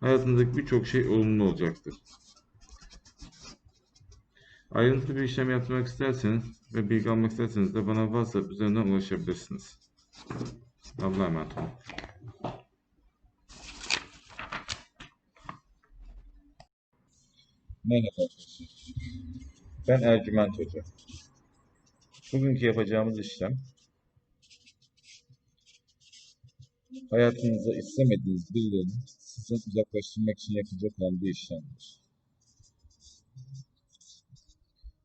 hayatınızdaki birçok şey olumlu olacaktır. Ayrıntılı bir işlem yapmak isterseniz ve bilgi almak isterseniz de bana WhatsApp üzerinden ulaşabilirsiniz. Allah'a emanet olun. Merhaba. Ben Ercüment Hoca. Bugünkü yapacağımız işlem hayatınıza istemediğiniz birilerini sizden uzaklaştırmak için yapılacak olan bir işlemdir.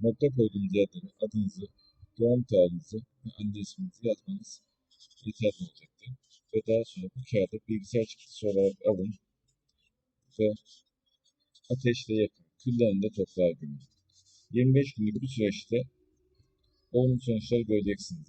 Nokta koyduğunuz yerlere adınızı, doğum tarihinizi ve anne isminizi yazmanız yeterli olacaktır. Ve daha sonra bu kağıdı bilgisayar çıktısı olarak alın ve ateşle yakın, küllerini de toprağa gömün. 25 günlük bir süreçte olumlu sonuçlar göreceksiniz.